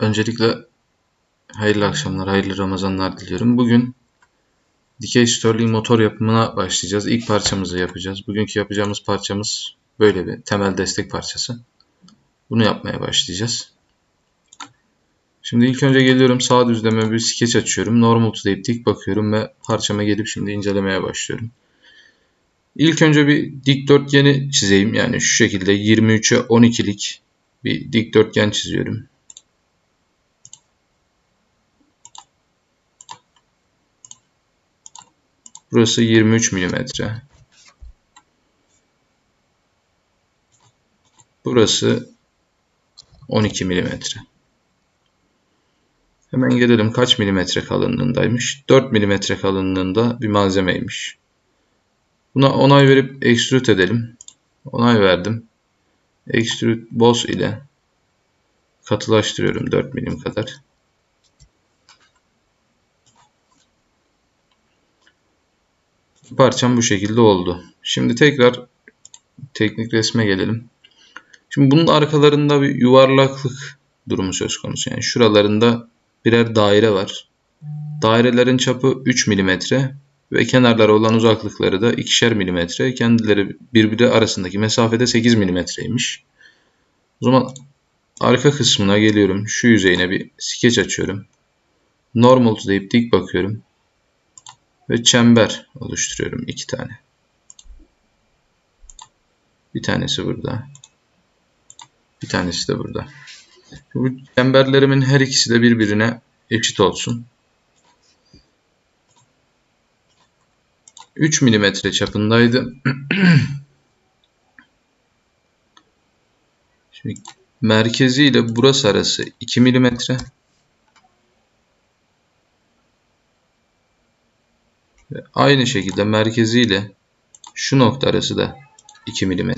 Öncelikle hayırlı akşamlar, hayırlı Ramazanlar diliyorum. Bugün dikey Stirling motor yapımına başlayacağız. İlk parçamızı yapacağız. Bugünkü yapacağımız parçamız böyle bir temel destek parçası. Bunu yapmaya başlayacağız. Şimdi ilk önce geliyorum sağ düzleme bir skeç açıyorum. Normal to deyip dik bakıyorum ve parçama gelip şimdi incelemeye başlıyorum. İlk önce bir dikdörtgeni çizeyim. Yani şu şekilde 23'e 12'lik bir dikdörtgen çiziyorum. Burası 23 milimetre. Burası 12 milimetre. Hemen gelelim kaç milimetre kalınlığındaymış. 4 milimetre kalınlığında bir malzemeymiş. Buna onay verip extrude edelim. Onay verdim. Extrude boss ile katılaştırıyorum 4 milim kadar. Parçam bu şekilde oldu. Şimdi tekrar teknik resme gelelim. Şimdi bunun arkalarında bir yuvarlaklık durumu söz konusu. Yani şuralarında birer daire var. Dairelerin çapı 3 mm ve kenarlara olan uzaklıkları da 2'şer mm. Kendileri birbiri arasındaki mesafede 8 mm'ymiş. O zaman arka kısmına geliyorum. Şu yüzeyine bir skeç açıyorum. Normal deyip dik bakıyorum ve çember oluşturuyorum iki tane. Bir tanesi burada. Bir tanesi de burada. Bu çemberlerimin her ikisi de birbirine eşit olsun. 3 mm çapındaydı. Şimdi merkezi ile burası arası 2 mm. Aynı şekilde merkezi ile şu nokta arası da 2 mm.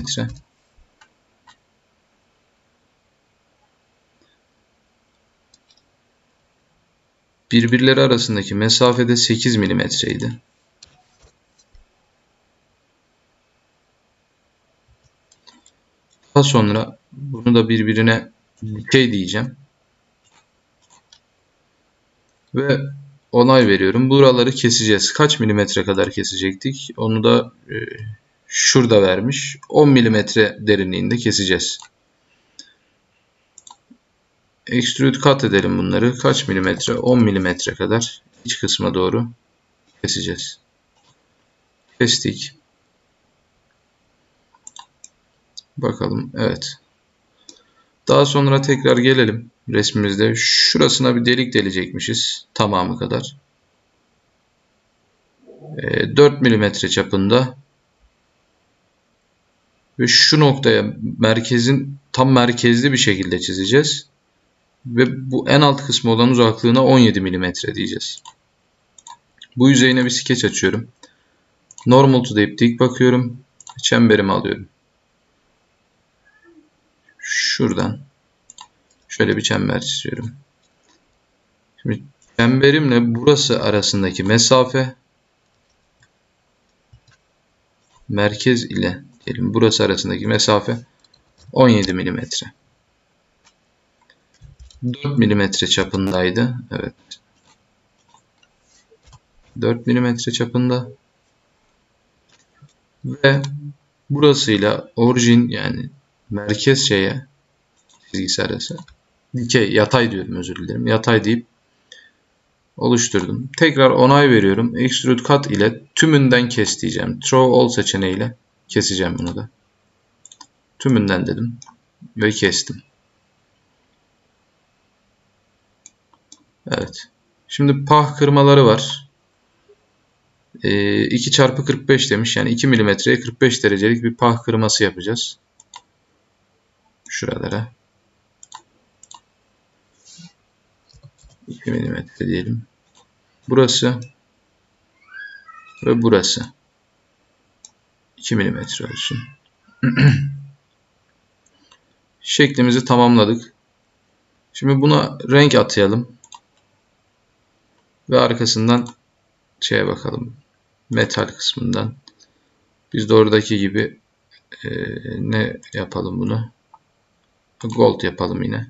Birbirleri arasındaki mesafede 8 mm idi. Daha sonra bunu da birbirine dikey diyeceğim. Ve onay veriyorum. Buraları keseceğiz. Kaç milimetre kadar kesecektik? Onu da e, şurada vermiş. 10 milimetre derinliğinde keseceğiz. Extrude cut edelim bunları. Kaç milimetre? 10 milimetre kadar iç kısma doğru keseceğiz. Kestik. Bakalım. Evet. Daha sonra tekrar gelelim resmimizde. Şurasına bir delik delecekmişiz. Tamamı kadar. 4 ee, mm çapında. Ve şu noktaya merkezin tam merkezli bir şekilde çizeceğiz. Ve bu en alt kısmı olan uzaklığına 17 mm diyeceğiz. Bu yüzeyine bir skeç açıyorum. Normal to deyip dik bakıyorum. Çemberimi alıyorum. Şuradan şöyle bir çember çiziyorum. Şimdi çemberimle burası arasındaki mesafe merkez ile diyelim burası arasındaki mesafe 17 mm. 4 mm çapındaydı. Evet. 4 mm çapında ve burasıyla orijin yani merkez şeye çizgisi arası dikey yatay diyorum özür dilerim. Yatay deyip oluşturdum. Tekrar onay veriyorum. Extrude cut ile tümünden kes diyeceğim. Throw all seçeneğiyle keseceğim bunu da. Tümünden dedim ve kestim. Evet. Şimdi pah kırmaları var. E, 2 çarpı 45 demiş. Yani 2 milimetreye 45 derecelik bir pah kırması yapacağız. Şuralara. 2 milimetre diyelim. Burası ve burası 2 milimetre olsun. Şeklimizi tamamladık. Şimdi buna renk atayalım. Ve arkasından şeye bakalım. Metal kısmından. Biz de oradaki gibi e, ne yapalım bunu? Gold yapalım yine.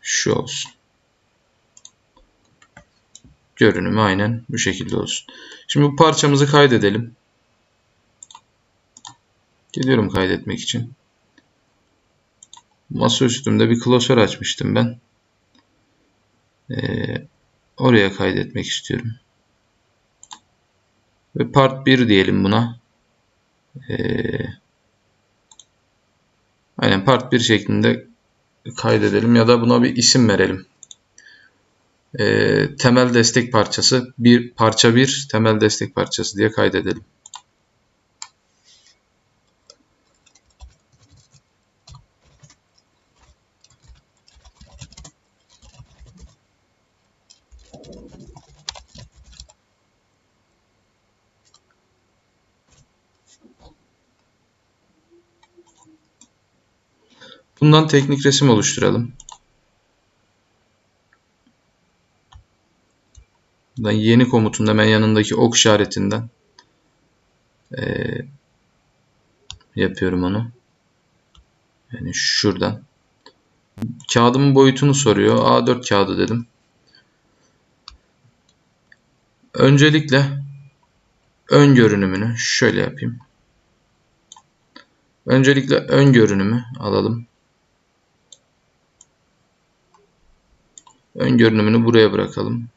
şu olsun. Görünümü aynen bu şekilde olsun. Şimdi bu parçamızı kaydedelim. Geliyorum kaydetmek için. Masa üstümde bir klasör açmıştım ben. Ee, oraya kaydetmek istiyorum. Ve part 1 diyelim buna. Ee, aynen part 1 şeklinde kaydedelim ya da buna bir isim verelim. Ee, temel destek parçası bir parça bir temel destek parçası diye kaydedelim. Bundan teknik resim oluşturalım. Buradan yeni komutun hemen yanındaki ok işaretinden e, yapıyorum onu. Yani şuradan. Kağıdımın boyutunu soruyor. A4 kağıdı dedim. Öncelikle ön görünümünü şöyle yapayım. Öncelikle ön görünümü alalım. Ön görünümünü buraya bırakalım.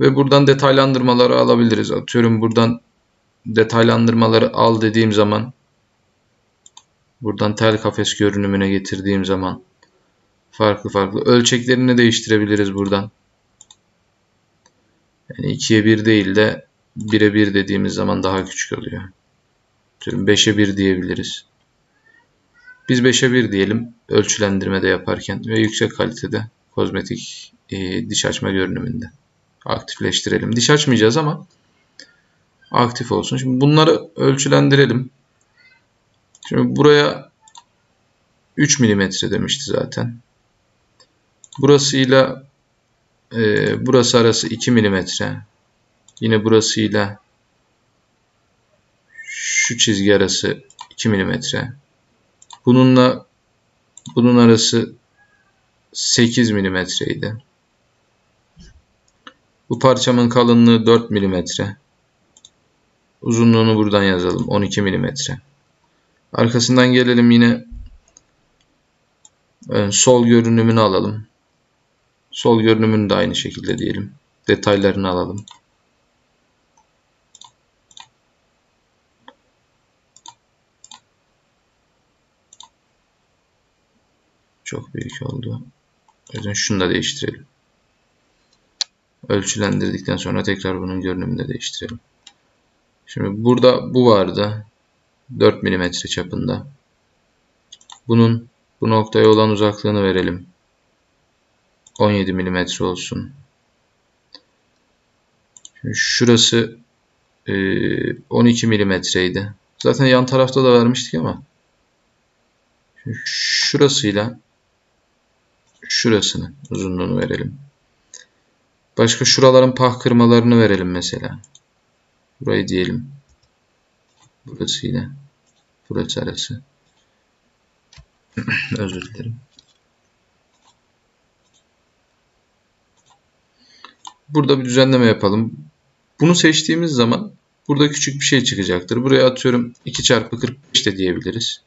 Ve buradan detaylandırmaları alabiliriz. Atıyorum buradan detaylandırmaları al dediğim zaman buradan tel kafes görünümüne getirdiğim zaman farklı farklı ölçeklerini değiştirebiliriz buradan. Yani 2'ye 1 değil de 1'e 1 dediğimiz zaman daha küçük oluyor. Atıyorum 5'e 1 diyebiliriz. Biz 5'e 1 diyelim ölçülendirmede yaparken ve yüksek kalitede kozmetik e, diş açma görünümünde. Aktifleştirelim. Diş açmayacağız ama aktif olsun. Şimdi bunları ölçülendirelim. Şimdi buraya 3 mm demişti zaten. Burasıyla e, burası arası 2 mm. Yine burasıyla şu çizgi arası 2 mm. Bununla bunun arası 8 milimetreydi. Bu parçamın kalınlığı 4 milimetre. Uzunluğunu buradan yazalım. 12 milimetre. Arkasından gelelim yine sol görünümünü alalım. Sol görünümünü de aynı şekilde diyelim. Detaylarını alalım. Çok büyük oldu. O şunu da değiştirelim. Ölçülendirdikten sonra tekrar bunun görünümünü de değiştirelim. Şimdi burada bu vardı. 4 mm çapında. Bunun bu noktaya olan uzaklığını verelim. 17 mm olsun. Şimdi şurası 12 mm'ydi. Zaten yan tarafta da vermiştik ama. Şurasıyla şurasını uzunluğunu verelim. Başka şuraların pah kırmalarını verelim mesela. Burayı diyelim. Burası yine. Burası arası. Özür dilerim. Burada bir düzenleme yapalım. Bunu seçtiğimiz zaman burada küçük bir şey çıkacaktır. Buraya atıyorum 2 çarpı 45 de diyebiliriz.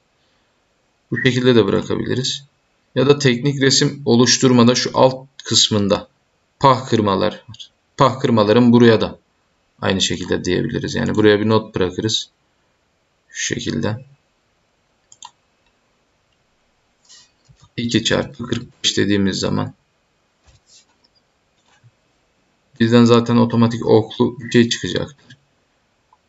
Bu şekilde de bırakabiliriz. Ya da teknik resim oluşturmada şu alt kısmında pah kırmalar var. Pah kırmaların buraya da aynı şekilde diyebiliriz. Yani buraya bir not bırakırız. Şu şekilde. 2 çarpı 45 dediğimiz zaman bizden zaten otomatik oklu bir şey çıkacak.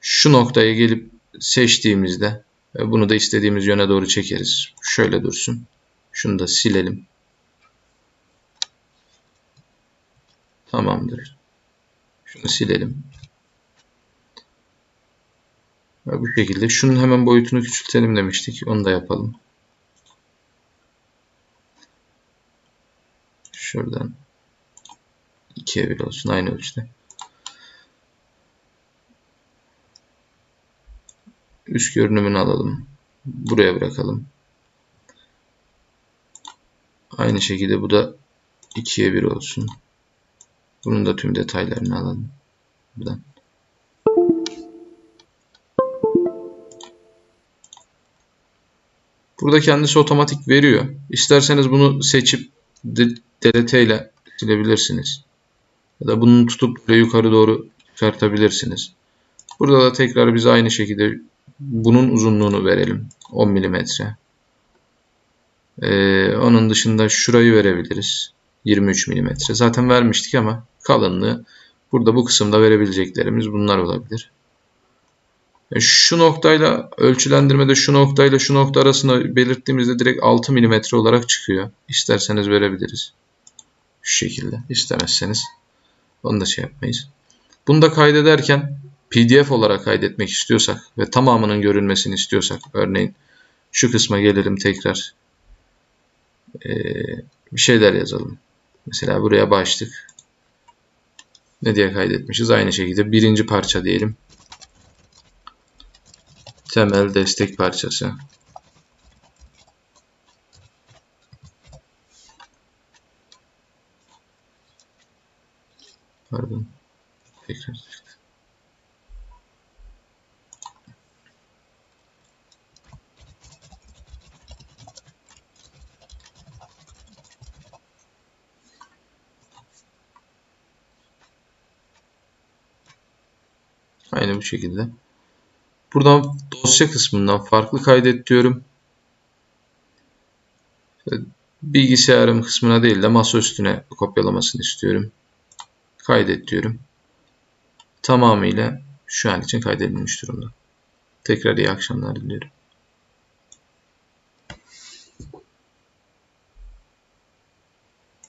Şu noktaya gelip seçtiğimizde bunu da istediğimiz yöne doğru çekeriz. Şöyle dursun. Şunu da silelim. Tamamdır. Şunu silelim. Ve bu şekilde. Şunun hemen boyutunu küçültelim demiştik. Onu da yapalım. Şuradan 2'ye 1 olsun. Aynı ölçüde. Üst görünümünü alalım. Buraya bırakalım. Aynı şekilde bu da 2'ye 1 olsun. Bunun da tüm detaylarını alalım. Buradan. Burada kendisi otomatik veriyor. İsterseniz bunu seçip DLT ile silebilirsiniz. Ya da bunu tutup yukarı doğru çıkartabilirsiniz. Burada da tekrar biz aynı şekilde bunun uzunluğunu verelim. 10 mm. Ee, onun dışında şurayı verebiliriz. 23 mm. Zaten vermiştik ama kalınlığı burada bu kısımda verebileceklerimiz bunlar olabilir. E, şu noktayla ölçülendirmede şu noktayla şu nokta arasında belirttiğimizde direkt 6 mm olarak çıkıyor. İsterseniz verebiliriz. Şu şekilde. İstemezseniz onu da şey yapmayız. Bunu da kaydederken PDF olarak kaydetmek istiyorsak ve tamamının görülmesini istiyorsak örneğin şu kısma gelelim tekrar ee, bir şeyler yazalım. Mesela buraya başlık ne diye kaydetmişiz? Aynı şekilde birinci parça diyelim. Temel destek parçası. Pardon. Tekrar. Aynı bu şekilde. Buradan dosya kısmından farklı kaydet diyorum. Bilgisayarım kısmına değil de masa üstüne kopyalamasını istiyorum. Kaydet diyorum. Tamamıyla şu an için kaydedilmiş durumda. Tekrar iyi akşamlar diliyorum.